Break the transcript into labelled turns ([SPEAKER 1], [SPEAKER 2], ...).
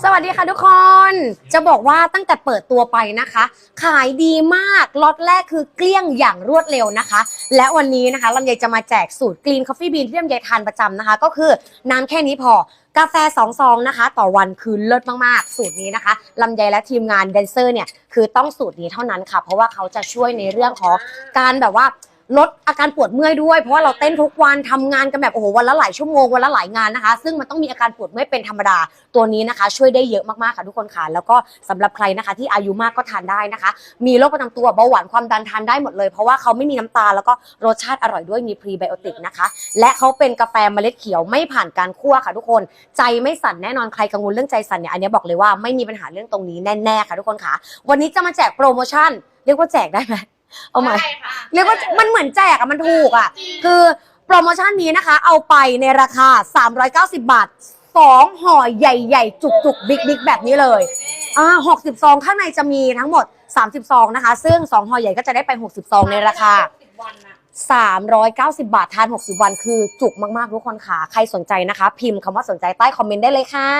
[SPEAKER 1] สวัสดีค่ะทุกคน จะบอกว่าตั้งแต่เปิดตัวไปนะคะ ขายดีมากล็อตแรกคือเกลี้ยงอย่างรวดเร็วนะคะ และวันนี้นะคะลำไยจะมาแจกสูตร Green Coffee Bean ที่ลำไยทานประจำนะคะ ก็คือน้ำแค่นี้พอกาแฟ2ซองนะคะ ต่อวันคือเลิศมากๆ สูตรนี้นะคะลำไยและทีมงานแดนเซอร์เนี่ยคือต้องสูตรนี้เท่านั้นค่ะ เพราะว่าเขาจะช่วยในเรื่องของการแบบว่า ลดอาการปวดเมื่อยด้วย เพราะว่าเราเต้นทุกวันทำงานกันแบบโอ้โหวันละหลายชั่วโมงวันละหลายงานนะคะ ซึ่งมันต้องมีอาการปวดเมื่อยเป็นธรรมดา ตัวนี้นะคะ ช่วยได้เยอะมากๆค่ะทุกคนค่ะแล้วก็สำหรับใครนะคะ ที่อายุมากก็ทานได้นะคะ มีโรคประจำตัวเบาหวานความดันทานได้หมดเลย เพราะว่าเขาไม่มีน้ำตาลแล้วก็รสชาติอร่อยด้วยมีพรีไบโอติกนะคะ และเขาเป็นกาแฟเมล็ดเขียวไม่ผ่านการคั่วค่ะ ทุกคนใจไม่สั่นแน่นอนใครกังวลเรื่องใจสั่นเนี่ยอันนี้บอกเลยว่าไม่มีปัญหาเรื่องตรงนี้แน่ๆค่ะ ทุกคนค่ะ วันนี้จะมาแจกโปรโมชั่น เรียกว่าแจกได้ไหม เอาใหม่
[SPEAKER 2] ได้ค่ะ
[SPEAKER 1] เรียกว่ามันเหมือนแจกอะมันถูกอะคือโปรโมชั่นนี้นะคะ เอาไปในราคา 390 บาท2ห่อใหญ่ๆ จุกๆ บิ๊กๆ แบบนี้เลยอ่า60ซองข้างในจะมีทั้งหมด 30ซองนะคะ ซึ่ง2ห่อใหญ่ก็จะได้ไป 60ซองในราคา
[SPEAKER 2] วันนะ
[SPEAKER 1] 390 บาททาน 60 วันคือจุกมากๆ ทุกคนค่ะ ใครสนใจนะคะ พิมพ์คำว่าสนใจใต้คอมเมนต์ได้เลยค่ะ